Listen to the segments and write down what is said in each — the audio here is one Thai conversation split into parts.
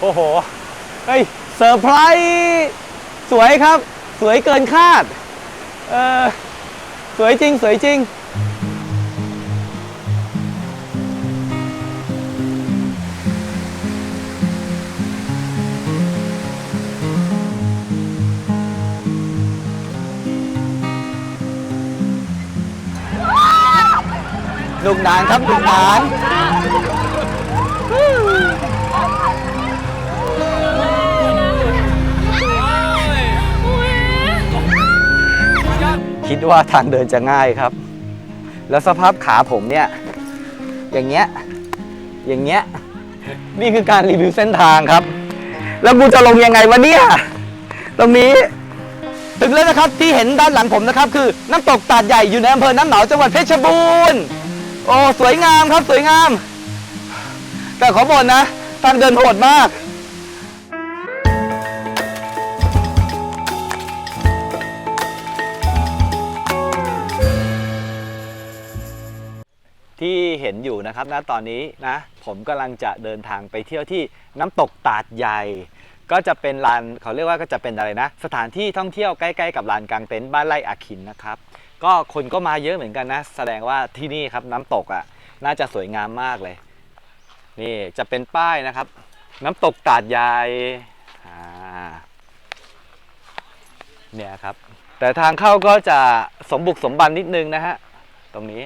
โอ้โห เฮ้ยเซอร์ไพรส์สวยครับ สวยเกินคาด เออสวยจริง สวยจริงลูกหนานครับลูกหนาน ว่าทางเดินจะง่ายครับ แล้วสภาพขาผมเนี่ย อย่างเงี้ย อย่างเงี้ย นี่คือการรีวิวเส้นทางครับ แล้วกูจะลงยังไงวะเนี่ย ตรงนี้ถึงแล้วนะครับที่เห็นด้านหลังผมนะครับ คือน้ำตกตาดใหญ่อยู่ในอำเภอน้ำหนาวจังหวัดเพชรบูรณ์โอ้สวยงามครับสวยงาม แต่ขอบ่นนะ ทางเดินโหดมาก ห็นอยู่นะครับณตอนนี้นะผมกำลังจะเดินทางไปเที่ยวที่น้ำตกตาดใหญ่ ก็จะเป็นลานเขาเรียกว่าก็จะเป็นอะไรนะ สถานที่ท่องเที่ยวใกล้ๆกับลานกลางเต็นท์บ้านไร่อาคินนะครับก็คนก็มาเยอะเหมือนกันนะ แสดงว่าที่นี่ครับน้ำตกอะน่าจะสวยงามมากเลย นี่จะเป็นป้ายนะครับ น้ำตกตาดใหญ่เนี่ยครับ แต่ทางเข้าก็จะสมบุกสมบันนิดนึงนะฮะตรงนี้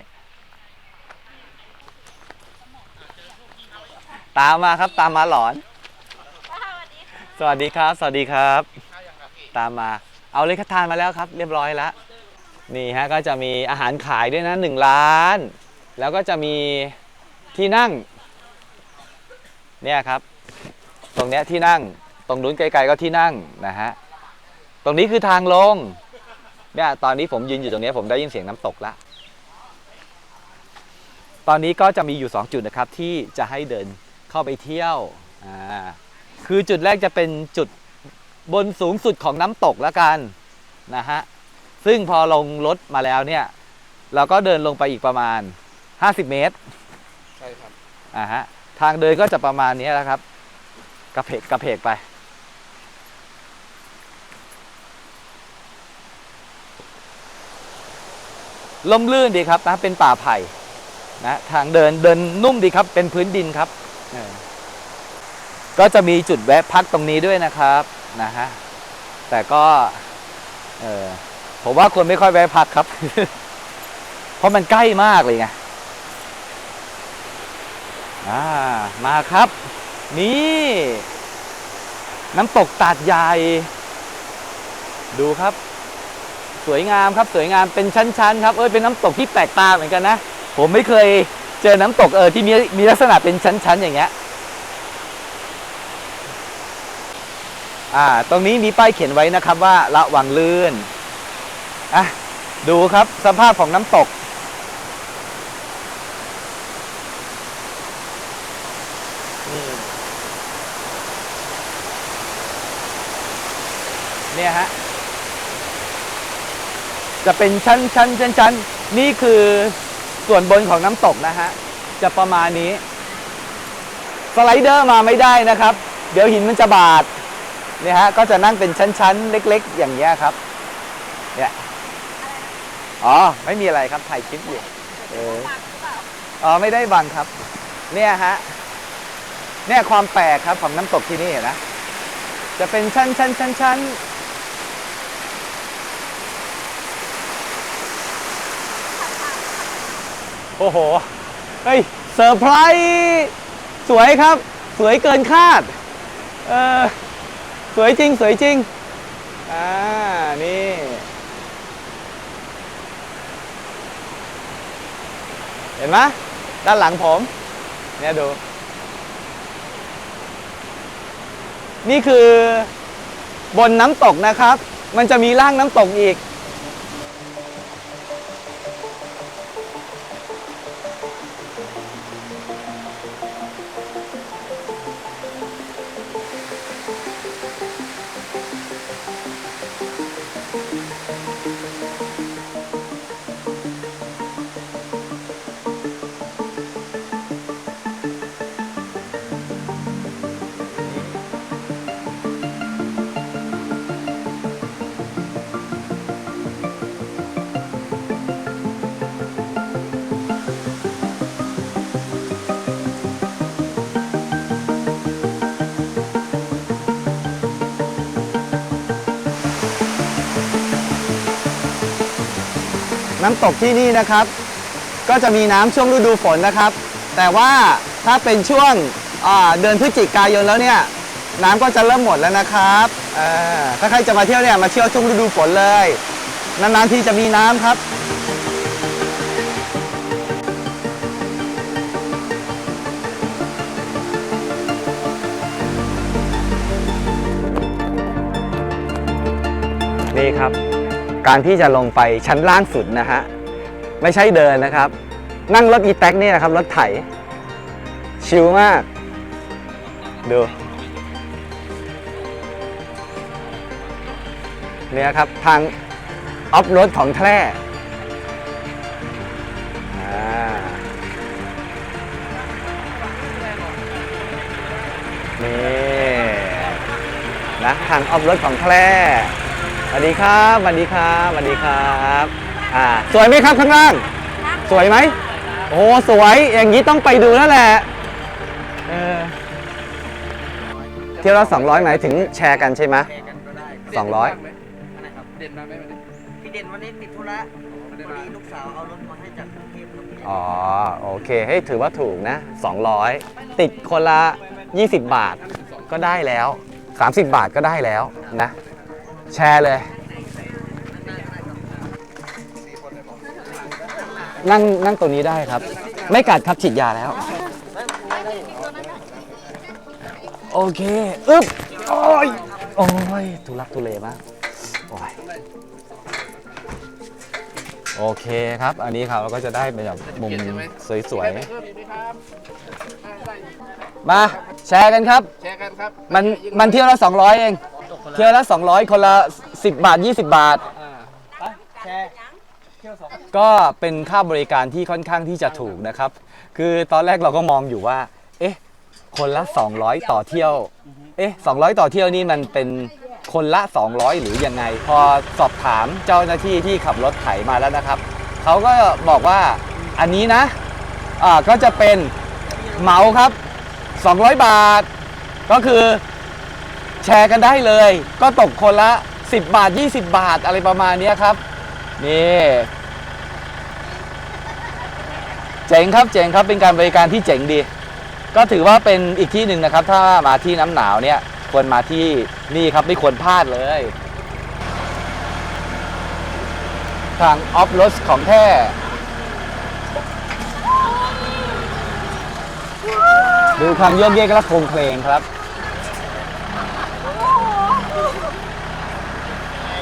ตามมาครับตามมาหลอน สวัสดีครับ สวัสดีครับ ตามมา เอาเลยครับทานมาแล้วครับ เรียบร้อยแล้ว นี่ฮะก็จะมีอาหารขายด้วยนะหนึ่งร้าน แล้วก็จะมีที่นั่ง เนี่ยครับ ตรงเนี้ยที่นั่ง ตรงนู้นไกลๆก็ที่นั่งนะฮะ ตรงนี้คือทางลง เนี่ยตอนนี้ผมยืนอยู่ตรงเนี้ยผมได้ยินเสียงน้ำตกแล้วตอนนี้ก็จะมีอยู่ 2 จุดนะครับที่จะให้เดิน เข้าไปเที่ยวอ่าคือจุดแรกจะเป็นจุดบนสูงสุดของน้ำตกแล้วกันนะฮะซึ่งพอลงรถมาแล้วเนี่ยเราก็เดินลงไปอีกประมาณ 50 เมตรใช่ครับอ่าฮะทางเดินก็จะประมาณนี้แหละครับ กระเพกกระเพกไป ล่มลื่นดีครับนะเป็นป่าไผ่นะทางเดินเดินนุ่มดีครับเป็นพื้นดินครับเออ ก็จะมีจุดแวะพักตรงนี้ด้วยนะครับนะฮะแต่ก็เออผมว่าควรไม่ค่อยแวะพักครับ เพราะมันใกล้มากเลยไงอ่ามาครับ นี่ น้ำตกตาดใหญ่ ดูครับ สวยงามครับสวยงามเป็นชั้นๆครับเออเป็นน้ำตกที่แปลกตาเหมือนกันนะ ผมไม่เคย เจอน้ำตกเออที่มีมีลักษณะเป็นชั้นๆอย่างเงี้ยอ่าตรงนี้มีป้ายเขียนไว้นะครับว่าระวังลื่นอะดูครับสภาพของน้ำตก เนี่ยฮะ จะเป็นชั้นชั้นชั้นชั้นนี่คือ ส่วนบนของน้ำตกนะฮะจะประมาณนี้ สไลเดอร์มาไม่ได้นะครับ เดี๋ยวหินมันจะบาดเนี่ยฮะก็จะนั่งเป็นชั้นๆ เล็กๆ อย่างเงี้ยครับเนี่ยอ๋อไม่มีอะไรครับถ่ายคลิปอยู่เอออ๋อไม่ได้บังครับ เนี่ยฮะเนี่ยความแปลกครับของน้ำตกที่นี่นนะจะเป็นชั้นชั้นชั้นชั้น โอ้โห เฮ้ยเซอร์ไพรส์สวยครับ สวยเกินคาด เออสวยจริง สวยจริง อ่า นี่ เห็นไหมด้านหลังผม เนี่ยดู นี่คือบนน้ำตกนะครับ มันจะมีล่างน้ำตกอีก น้ำตกที่นี่นะครับ ก็จะมีน้ำช่วงฤดูฝนนะครับ แต่ว่าถ้าเป็นช่วงเดือนพฤศจิกายนแล้วเนี่ยน้ำก็จะเริ่มหมดแล้วนะครับถ้าใครจะมาเที่ยวเนี่ยมาเที่ยวช่วงฤดูฝนเลยนานๆทีจะมีน้ำครับนี่ครับ การที่จะลงไปชั้นล่างสุดนะฮะไม่ใช่เดินนะครับ นั่งรถอีแท็กนี่นะครับรถไถ ชิลมาก ดูเนี่ยครับทางออฟรถของแท้อ่นี่นะทางออฟรถของแท้ วัสดีครับสวัสดีครับสวัสดีครับอ่าสวยไหมครับข้างล่าง สวยไหมโอ้สวยอย่างนี้ต้องไปดูแล้วแหละเออเที่ยวละ200หมายถึงแชร์กันใช่ไหมแชร์กันก็ได้สองร้อยนะครับเด่นมาไหมวันนี้พี่เด่นวันนี้ติดธุระพอดีลูกสาวเอารถมาให้จากกรุงเทพครับพี่อ๋อโอเคให้ถือว่าถูกนะ 200 ติดคนละ 20 บาทก็ได้แล้ว 30 บาทก็ได้แล้วนะ แชร์เลย นั่งนั่งตัวนี้ได้ครับ ไม่กัดครับฉีดยาแล้ว โอเค อึ๊บ โอ้ย โอ้ย ทุลักทุเลมากโอ้ยโอเคครับ อันนี้ครับเราก็จะได้เป็นแบบมุมสวยเพิ่มอีกไหมครับอ่าได้ๆมา แชร์กันครับ แชร์กันครับ มันมันเที่ยวละ200 เอง เที่ยวละ 200 คนละ 10 บาท 20 บาทก็เป็นค่าบริการที่ค่อนข้างที่จะถูกนะครับ คือตอนแรกเราก็มองอยู่ว่า เอ๊ะ คนละ 200 ต่อเที่ยว เอ๊ะ 200 ต่อเที่ยวนี่มันเป็นคนละ 200 หรือยังไง พอสอบถามเจ้าหน้าที่ที่ขับรถไถมาแล้วนะครับ เขาก็บอกว่าอันนี้นะ อ่า ก็จะเป็นเหมาครับ 200 บาท ก็คือ แชร์กันได้เลย ก็ตกคนละ 10 บาท 20 บาทอะไรประมาณเนี้ยครับ นี่เจ๋งครับเจ๋งครับเป็นการบริการที่เจ๋งดี ก็ถือว่าเป็นอีกที่หนึ่งนะครับ ถ้ามาที่น้ำหนาวเนี่ยควรมาที่นี่ครับไม่ควรพลาดเลย ทางออฟรถของแท้ ดูความโยกเยกและโครงเพลงครับ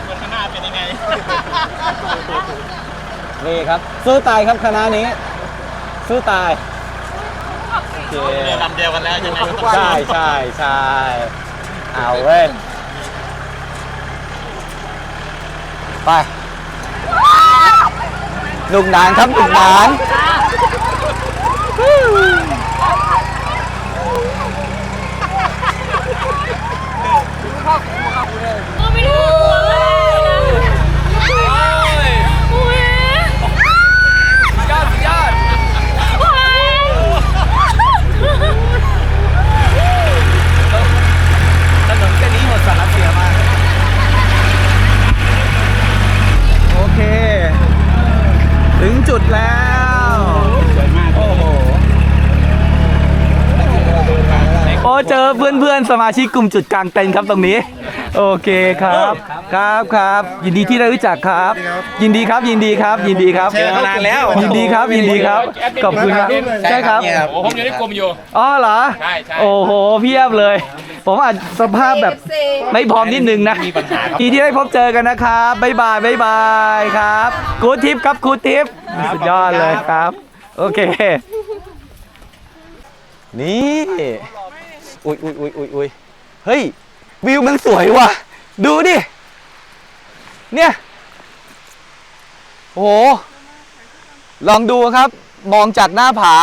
คนข้างหน้าเป็ นยังไงนี่ครับสู้ตายครับคณะนี้สู้ตายโอเคลำเดียวกันแล้วยังไงก็ต้องใช่ใช่ใช่เอาเว้ยไปหนุกหนานครับหนุกหนานก็ไม่รู้เลยโอ้ย ยอดยอด โอ้ย ถนนเส้นนี้หมดสารเสียมาก โอเค ถึงจุดแล้วสวยมาก โอ้โห โอ้เจอเพื่อนๆสมาชิกกลุ่มจุดกลางเต็นท์ครับตรงนี้ โอเคครับ ครับครับ ยินดีที่ได้รู้จักครับ ยินดีครับ ยินดีครับ ยินดีครับ เจอมานานแล้ว ยินดีครับ ยินดีครับ ขอบคุณครับ ใช่ครับ โอ้ผมอยู่ในกลุ่มอยู่ อ๋อเหรอ ใช่ใช่โอ้โห เพียบเลย ผมอาจสภาพแบบไม่พร้อมนิดนึงนะทีที่ได้พบเจอกันนะครับบ๊ายบายบ๊ายบายครับกูดทิปครับกูดทิปสุดยอดเลยครับ โอเค นี่ อุ้ยอุ้ยอุ้ยอุ้ยอุ้ยเฮ้ย วิวมันสวยว่ะ ดูดิ เนี่ย โอ้โหลองดูครับ มองจากหน้าผา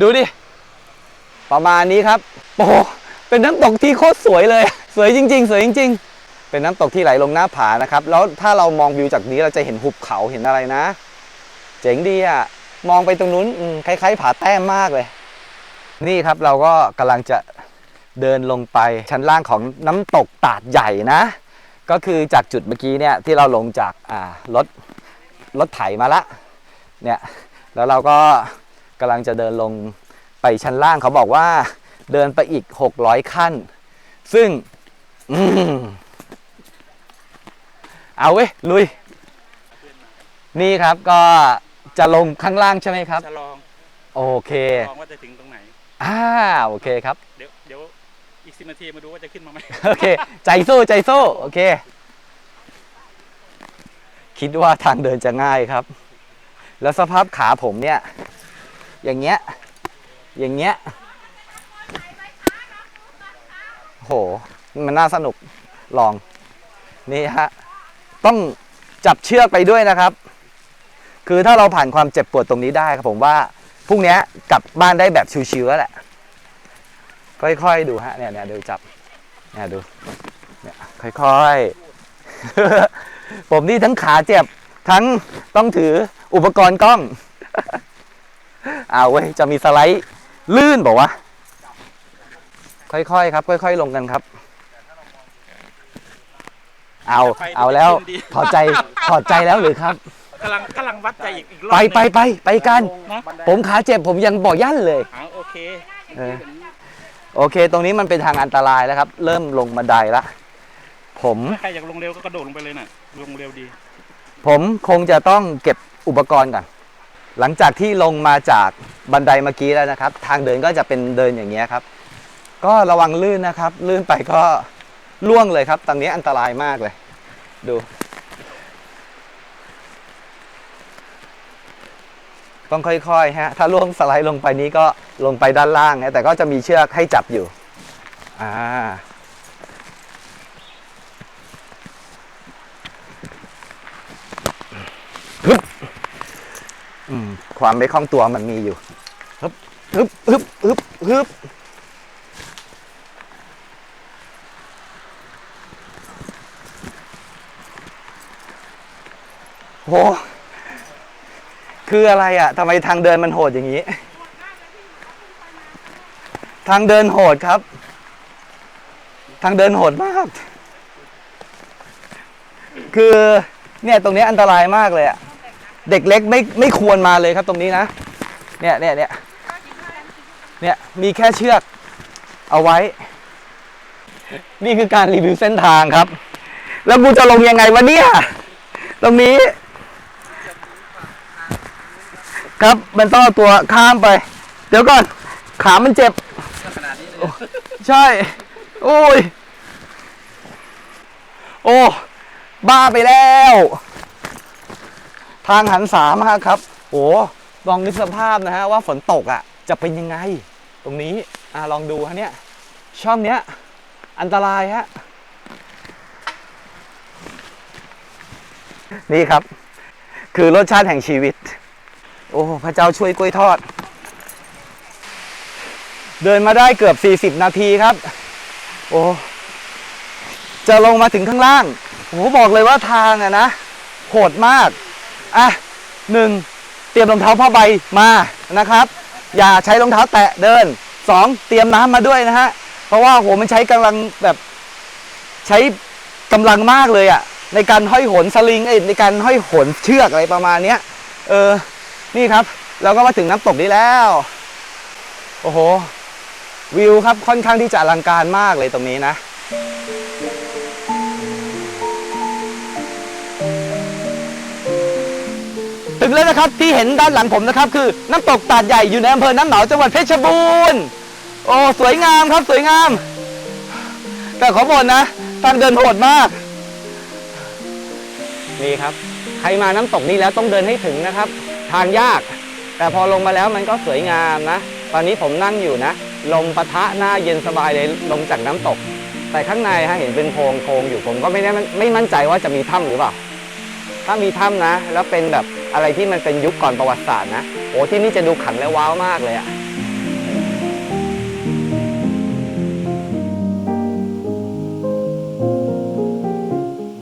ดูดิ ประมาณนี้ครับ โอ้โหเป็นน้ำตกที่โคตรสวยเลย สวยจริง ๆ สวยจริง ๆ เป็นน้ำตกที่ไหลลงหน้าผานะครับ แล้วถ้าเรามองวิวจากนี้เราจะเห็นหุบเขาเห็นอะไรนะ เจ๋งดีอะ มองไปตรงนู้นคล้ายๆ ผาแต้มมากเลย นี่ครับเราก็กำลังจะเดินลงไปชั้นล่างของน้ำตกตาดใหญ่นะ ก็คือจากจุดเมื่อกี้เนี่ยที่เราลงจากอ่ารถรถไถมาละเนี่ยแล้วเราก็กำลังจะเดินลงไปชั้นล่างเขาบอกว่าเดินไปอีก 600 ขั้น ซึ่งอืมเอาเว้ยลุย นี่ครับก็จะลงข้างล่างใช่ไหมครับจะลองโอเคลองว่าจะถึงตรงไหน อ่าโอเคครับเดี๋ยวเดี๋ยวอีกสินาทีมาดูว่าจะขึ้นมาไหมโอเค ใจสู้ใจสู้โอเค คิดว่าทางเดินจะง่ายครับ แล้วสภาพขาผมเนี่ย อย่างเงี้ย อย่างเงี้ยโห มันน่าสนุกลอง นี่ฮะ ต้องจับเชือกไปด้วยนะครับ คือถ้าเราผ่านความเจ็บปวดตรงนี้ได้ครับผมว่า พรุ่งเนี้ยกลับบ้านได้แบบชิวๆแล้วแหละ ค่อยๆดูฮะเนี่ยเนี่ยดูจับเนี่ยดูเนี่ยค่อยๆ ผมนี่ทั้งขาเจ็บทั้งต้องถืออุปกรณ์กล้องเอาเว้ยจะมีสไลด์ลื่นบอกว่าค่อยๆครับ ค่อย ๆ ลงกันครับ เอาเอาแล้วถอดใจถอดใจแล้วหรือครับ กำลังกำลังวัดใจอีกอีกรอบไปไปไปไปกัน นะผมขาเจ็บผมยังบ่อยั่นเลยอ่าโอเค เออโอเค ตรงนี้มันเป็นทางอันตรายแล้วครับ เริ่มลงบันไดละผม ถ้าใครอยากลงเร็วก็กระโดดลงไปเลยน่ะ ลงเร็วดี ผมคงจะต้องเก็บอุปกรณ์ก่อน หลังจากที่ลงมาจากบันไดเมื่อกี้แล้วนะครับ ทางเดินก็จะเป็นเดินอย่างเงี้ยครับ ก็ระวังลื่นนะครับ ลื่นไปก็ล่วงเลยครับ ตรงนี้อันตรายมากเลย ดู ต้องค่อยๆฮะถ้าล่วงสไลด์ลงไปนี้ก็ลงไปด้านล่างนะแต่ก็จะมีเชือกให้จับอยู่อ่าอืมความไม่คล่องตัวมันมีอยู่ฮึบฮึบฮึบฮึบฮึบโห คืออะไรอะ่ะทำไมทางเดินมันโหดอย่างนี้ ทางเดินโหดครับ ทางเดินโหดมาก คือเนี่ยตรงนี้อันตรายมากเลยอะเด็กเล็กไม่ไม่ควรมาเลยครับตรงนี้นะ เนี่ยเนี่ยเนี่ยเนี่ยมีแค่เชือกเอาไว้ นี่คือการรีวิวเส้นทางครับ แล้วกูจะลงยังไงวะเนี่ย ตรงนี้ ครับมันต้องตัวข้ามไป เดี๋ยวก่อน ขามันเจ็บโอ้ใช่ โอ้ย โอ้ บ้าไปแล้ว ทางหันสามากครับ โอ้ลองนึกสภาพนะฮะว่าฝนตกอะ จะเป็นยังไง ตรงนี้อ่าลองดูฮะเนี่ย ช่องเนี้ย อันตรายฮะ นี่ครับ คือรสชาติแห่งชีวิต โอ้พระเจ้าช่วยกล้วยทอด เดินมาได้เกือบ 40 นาทีครับ โอ้จะลงมาถึงข้างล่างโอ้บอกเลยว่าทางอะนะโหดมากอะหนึ่งเตรียมรองเท้าผ้าใบมานะครับ อย่าใช้รองเท้าแตะเดินสองเตรียมน้ำมาด้วยนะฮะเพราะว่าโหมันใช้กำลังแบบใช้กำลังมากเลยอะในการห้อยโหนสลิงเอ้ยในการห้อยโหนเชือกอะไรประมาณเนี้ยเออ นี่ครับเราก็มาถึงน้ำตกนี้แล้ว โอ้โห วิวครับค่อนข้างที่จะอลังการมากเลยตรงนี้นะถึงแล้วนะครับที่เห็นด้านหลังผมนะครับ คือน้ำตกตาดใหญ่อยู่ในอำเภอน้ำหนาวจังหวัดเพชรบูรณ์โอ้สวยงามครับสวยงาม แต่ขอบ่นนะทางเดินโหดมาก นี่ครับ ใครมาน้ำตกนี้แล้วต้องเดินให้ถึงนะครับ ทางยาก แต่พอลงมาแล้วมันก็สวยงามนะ ตอนนี้ผมนั่งอยู่นะ ลมปะทะหน้าเย็นสบายเลยลงจากน้ำตก แต่ข้างในฮะเห็นเป็นโพรงโพรงอยู่ผมก็ไม่แน่ไม่มั่นใจว่าจะมีถ้ำหรือเปล่า ถ้ามีถ้ำนะ แล้วเป็นแบบอะไรที่มันเป็นยุคก่อนประวัติศาสตร์นะโอ้ที่นี่จะดูขังและว้าวมากเลยอะ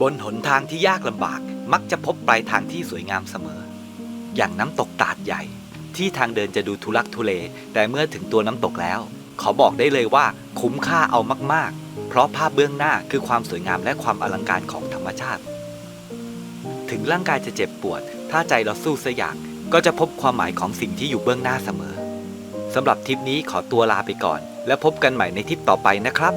บนหนทางที่ยากลำบาก มักจะพบปลายทางที่สวยงามเสมอ อย่างน้ำตกตาดใหญ่ ที่ทางเดินจะดูทุลักทุเล แต่เมื่อถึงตัวน้ำตกแล้ว ขอบอกได้เลยว่าคุ้มค่าเอามาก ๆ เพราะภาพเบื้องหน้าคือความสวยงามและความอลังการของธรรมชาติ ถึงร่างกายจะเจ็บปวด ถ้าใจเราสู้สักอย่างก็จะพบความหมายของสิ่งที่อยู่เบื้องหน้าเสมอสำหรับทริปนี้ขอตัวลาไปก่อน แล้วพบกันใหม่ในทริปต่อไปนะครับ